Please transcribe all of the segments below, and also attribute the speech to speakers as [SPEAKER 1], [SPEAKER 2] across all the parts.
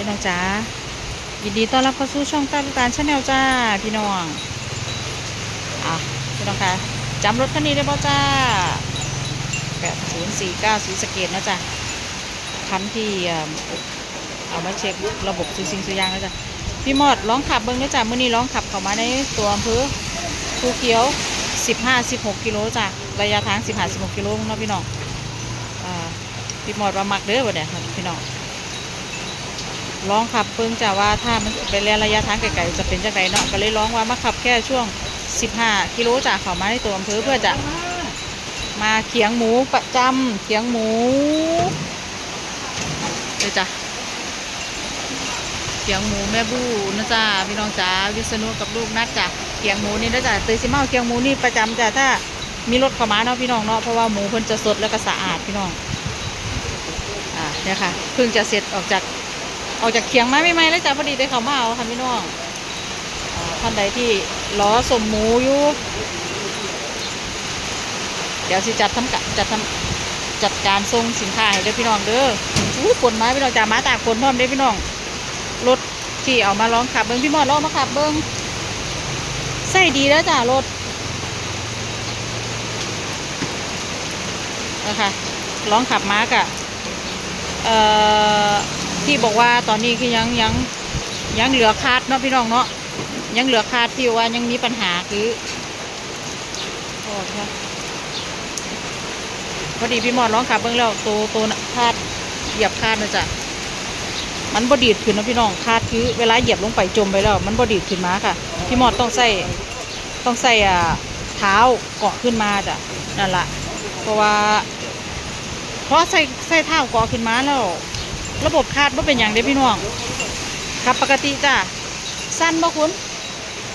[SPEAKER 1] พี่น้องจ๋ายินดีต้อนรับเข้าสู่ช่องตาลูกตาลชาแนลจ้าพี่น้องอะพี่น้องคะจำรถคันนี้ได้ป่ะจ้าแปดศูนย์สี่เก้าสีสเกตนะจ๊ะคันที่เอิ่มเอามาเช็คระบบซูซิงซูยางนะจ๊ะพี่มอดร้องขับเบิ้งนะจ๊ะมื่อนี้ร้องขับเข้ามาในตัวอำเภอภูเขียวสิบห้าสิบหกกิโลจ้ะระยะทางสิบห้าสิบหกกิโลเนาะพี่น้องอ่าพี่มอดว่ามักเด้อบ่เนี่ยพี่น้อง ลองขับเบิ่งจ้าว่าถ้ามันไปเรียนระยะทางไกลๆจะเป็นจังไดเนาะก็เลยลองว่ามาขับแค่ช่วง 15 กิโลจากเขามาในตัวอำเภอเพื่อจะมาเขียงหมูประจำเขียงหมูเลยจ้ะเขียงหมูแม่บูนะจ้าพี่น้องจ้าวิษณุกับลูกนัดจ้ะเขียงหมูนี่นะจ้ะตื่นสิเมาเขียงหมูนี่ประจำจ้ะถ้ามีรถเข้ามาเนาะพี่น้องเนาะเพราะว่าหมูเพิ่นจะสดแล้วก็สะอาดพี่น้องอ่าเนี่ยค่ะเพิ่งจะเสร็จออกจาก ออกจากเคียงไมาไม่ไหมแล้วจ้ะพอดีได้เขามาเอาค่ะพี่น้องท่านใดที่ล้อสมหมูอยู่เดี๋ยวสิจัดทำกจัดทำจัดการส่งสินค้าให้เด้อพี่น้องเด้ออู้ฝนมาพี่น้องจ้ามาตากฝนพร้อมเด้อพี่น้องรถที่เอามาลองขับเบิ้งพี่มอดลองมาขับเบิ้งใส่ดีแล้วจ้ารถนะคะลองขับมากะเอ่อ ที่บอกว่าตอนนี้คือยังยังยังเหลือคาดเนาะพี่น้องเนาะยังเหลือคาดที่ว่ายังมีปัญหาคือโอ้ค่ะพอดีพี่หมอดร้องขับเบิ้งแล้วตัวตัวน่ะคาดเหยียบคาดนะจ๊ะมันบดีดขึ้นนะพี่น้องคาดคือเวลาเหยียบลงไปจมไปแล้ว มันบดีดขึ้นมาค่ะ พี่หมอดต้องใส่ต้องใส่อ่าเท้าเกาะขึ้นมาจ้ะนั่นแหละเพราะว่าเพราะใส่ใส่เท้าเกอขึ้นมาแล้ว ระบบคาดว่าเป็นอย่างเด้พี่น้องขับปกติจ้ะสั้นบ่คุณ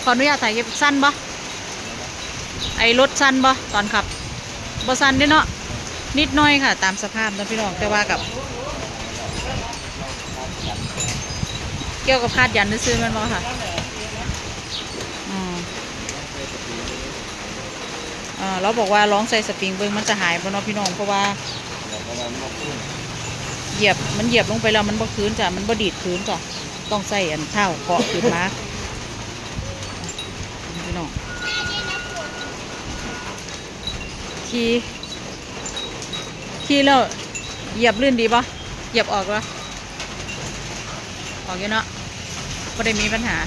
[SPEAKER 1] ขออนุญาตถ่ายเก็บสั้นบ่ไอ้รถสั้นบ่ตอนขับบ่สั้นเด้เนาะนิดน้อยค่ะ ตามสภาพนะพี่น้องแต่ว่ากับ เกี่ยวกับคาดยันซื้อมันบ่ค่ะอ่าเราบอกว่าร้องใส่สปริงเบิ้งมันจะหายบ่เนาะพี่น้องเพราะว่า ยียบมันเหยียบลงไปแล้วมันบ่คืนจ้ะมันบ่ดีดคืนจ้ะต้องใส่อันเท้าเกาะขึ้นมาพี่น้องขี่ขี่แล้วเหยียบลื่นดีปะเหยียบออกปะออกอยู่เนาะก็ได้มีปัญหา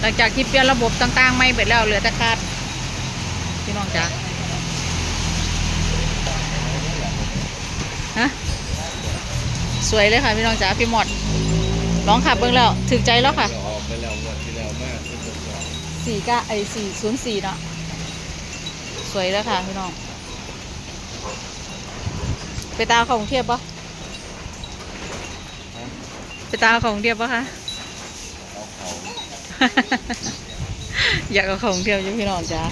[SPEAKER 1] หลังจากที่เปลี่ยนระบบต่างๆ ไม่ไปแล้วเหลือแต่คาดพี่น้องจ้ะฮะ สวยเลยค่ะพี่น้องจ๋าพี่หมดร้องขับเบิ้งแล้วถึกใจแล้วค่ะ
[SPEAKER 2] ออกไปแล้วงวันที่แล้วมากที่สุด
[SPEAKER 1] สี่ก้าไอสี่ศูนย์สี่เนาะสวยแล้วค่ะพี่น้อง ไปตาขากรุงเทพปะไปตาขากรุงเทพปะคะ
[SPEAKER 2] อ
[SPEAKER 1] ยากเอาของเทียวอยู่พี่น้องจ้า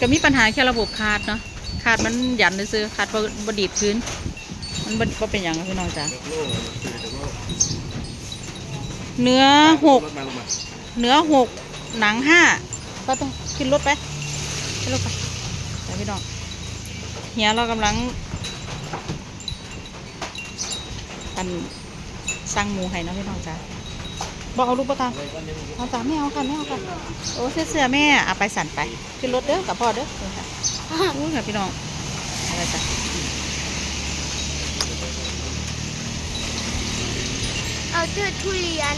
[SPEAKER 1] ก็มีปัญหาแค่ระบบคาดเนาะคาดมันหยันซื้อคาดบดีดพื้น มันบ่บ่เป็นอย่างนะพี่น้องจ้า
[SPEAKER 2] โล่คือจะ
[SPEAKER 1] เนื้อหก
[SPEAKER 2] มาลงมา
[SPEAKER 1] เนื้อหกหนังห้าก็ต้องขึ้นรถไปขึ้นรถไปไปพี่น้องเฮียเรากำลังอันสั่งหมูให้เนาะพี่น้องจ้าบอกเอาลูกประตาม
[SPEAKER 2] อะไรก็ยัง
[SPEAKER 1] เอาจ้าไม่เอาค่ะไม่เอาค่ะโอ้เสื้อเสื้อแม่เอาไปสั่นไปขึ้นรถเด้อกับพ่อเด้อเออค่ะอู้ค่ะพี่น้องอะไรจ้ะ
[SPEAKER 3] เอาเจอทุเรียน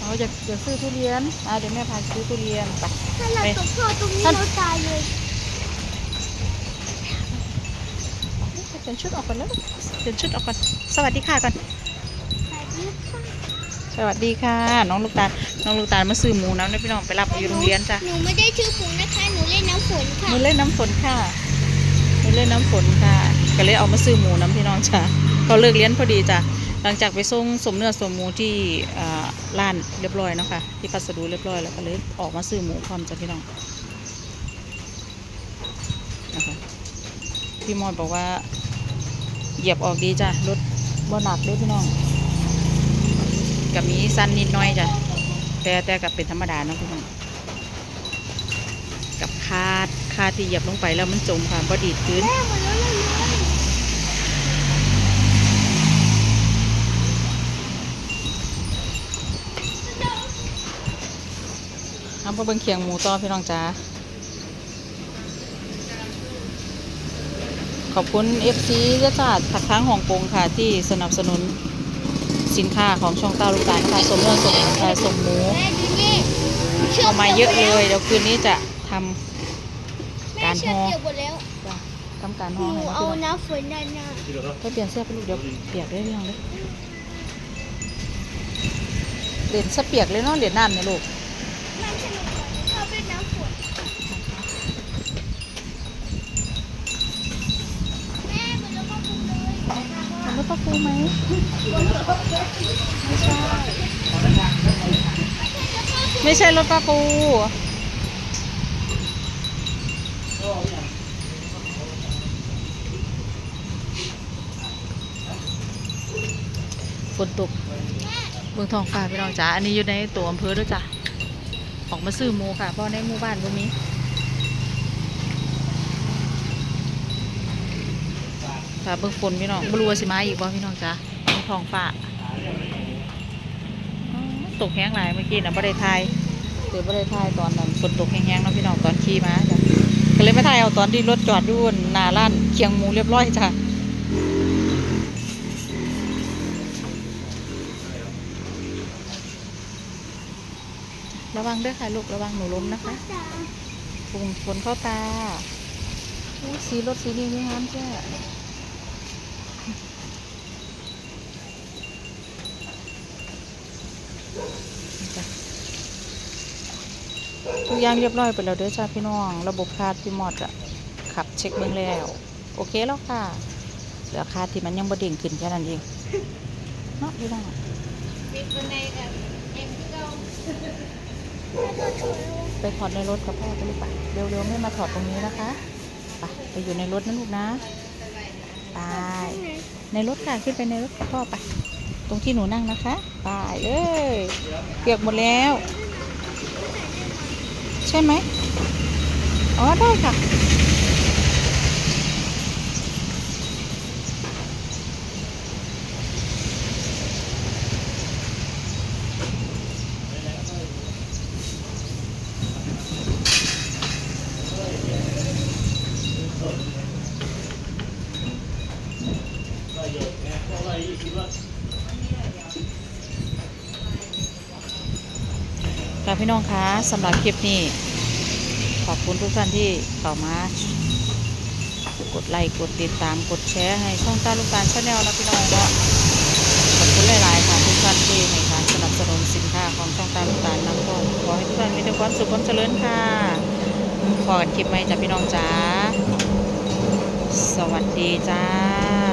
[SPEAKER 1] เอาอยากอยากซื้อทุเรียนอ่าเดี๋ยวแม่พาซื้อทุเรียนไป
[SPEAKER 3] ถ้าเรา
[SPEAKER 1] ไป
[SPEAKER 3] ตกท่อตรงนี้
[SPEAKER 1] ท่าน
[SPEAKER 3] เราตายเลย
[SPEAKER 1] เปลี่ยนชุดออกก่อนแล้วเปลี่ยนชุดออกก่อน สวัสดีค่ะก่อน
[SPEAKER 3] แบบนี้ค่ะ
[SPEAKER 1] สวัสดีค่ะ น้องลูกตาล น้องลูกตาลมาซื้อหมูน้ำนะพี่น้องไปรับไปอยู่โรงเรียนจ้ะ
[SPEAKER 3] หนูไม่ได้ชื่อฝนนะคะ หนูเล่นน้ำฝนค่ะ
[SPEAKER 1] หนูเล่นน้ำฝนค่ะหนูเล่นน้ำฝนค่ะ ก็เลยเอามาซื้อหมูน้ำพี่น้องจ้ะเขาเลิกเรียนพอดีจ้ะห ลังจากไปส่งสมเนื้อสมหมูที่อ่าร้านเรียบร้อยนะคะที่พัสดุเรียบร้อยแล้วก็เลยออกมาซื้อหมูพร้อมจ้ะพี่น้องนะคะพี่มอดบอกว่า เหยียบออกดีจ้ะรถบ่หนักเด้อพี่น้องกับมีสั้นนิดหน้อยจ้ะแต่แต่กับเป็นธรรมดาเนาะพี่น้องกับคาดคาดที่เหยียบลงไปแล้วมันจมค่ะบดีดพื้น
[SPEAKER 3] แม่หมดแล้วเลย
[SPEAKER 1] เอาไปเบิ่งเคียงหมูต่อพี่น้องจ้าขอบคุณ FC ยะจาดผักค้างฮ่องกงค่ะที่สนับสนุนสินค้าของช่องเต้าลูกตาลนะคะสมเนื้อสมเอ่อสมหมู
[SPEAKER 3] แม่ดูนี่เชือก
[SPEAKER 1] เอามาเยอะเลยเดี๋ยวคืนนี้จะทำ
[SPEAKER 3] แม่
[SPEAKER 1] การ
[SPEAKER 3] เชือก
[SPEAKER 1] ห่อ
[SPEAKER 3] เปียกหมดแล้ว
[SPEAKER 1] จ้ะทำการ
[SPEAKER 3] ห
[SPEAKER 1] ห่อ
[SPEAKER 3] นู
[SPEAKER 1] ให้นะ
[SPEAKER 3] เอา
[SPEAKER 1] พี่น้อง
[SPEAKER 3] น้ำฝนด้านหน้า
[SPEAKER 2] ที่เรา
[SPEAKER 1] ไปเปลี่ยนเสื้อไปลูกเดี๋ยวเปียกได้พี่น้องเลยเหรียญสะเปียกเลยเนาะเหรียญน้ำเนี่ยลูก
[SPEAKER 3] มันสนุกกว่าชอบเล่นน้ำฝนแม่มันจะมาปูเลย
[SPEAKER 1] ทำรถ ปูไหมไม่ใช่ ไม่ใช่รถป้าปู ฝนตกเมืองทองฟ้าพี่น้องจ๋า อันนี้อยู่ในตัวอำเภอด้วยจ้ะ ออกมาซื้อหมูค่ะเพราะในหมู่บ้านบ่มี ค่ะเบิ่งฝนพี่น้องบ่รู้ว่าสิมาอีกบ่พี่น้องจ้ะเมืองทองฟ้าอ๋อตกแห้งหลายเมื่อกี้น่ะบ่ได้ถ่ายเดี๋ยวบ่ได้ถ่ายตอนนั้นฝนตกแห้งๆเนาะพี่น้องตอนขี่มาจ้ะก็เลยมาถ่ายเอาตอนที่รถจอดอยู่หน้าร้านเคียงหมูเรียบร้อยจ้ะระวังด้วยค่ะลูกระวังหนูล้มนะคะฝุ่นฝนเข้าตาอุ๊ยสีรถสีนี้นี่งามแจ้จ้ะทุ กอย่างเรียบร้อยไปแล้วเด้อจ้าพี่น้อง ระบบคาดพี่มอดอะขับเช็คเบื้องแล้ว โอเคแล้วค่ะ เหลือคาดที่มันยังบ่เด้งขึ้นแค่นั้นเองเนาะพี่น้องไปถอดในรถกับพ่อไปลูกไปเร็วๆไม่มาถอดตรงนี้นะคะไปไปอยู่ในรถนะลูกนะไปในรถค่ะขึ้นไปในรถกับพ่อไปตรงที่หนูนั่งนะคะไปเลยเปียกหมดแล้ว ใช่ไหมอ๋อได้ค่ะ ค่ะพี่น้องคะสำหรับคลิปนี้ ขอบคุณทุกท่านที่เข้ามากดไลค์กดติดตามกดแชร์ให้ช่องต้าลูกตาลชาแนลนะพี่น้องก็ขอบคุณหลายๆค่ะทุกท่านที่ในการสนับสนุนสินค้าของช่องต้าลูกตาลน้ำพองขอให้ทุกท่านมีแต่ความสุขความเจริญค่ะพอกันคลิปใหม่จ้ะพี่น้องจ้าสวัสดีจ้า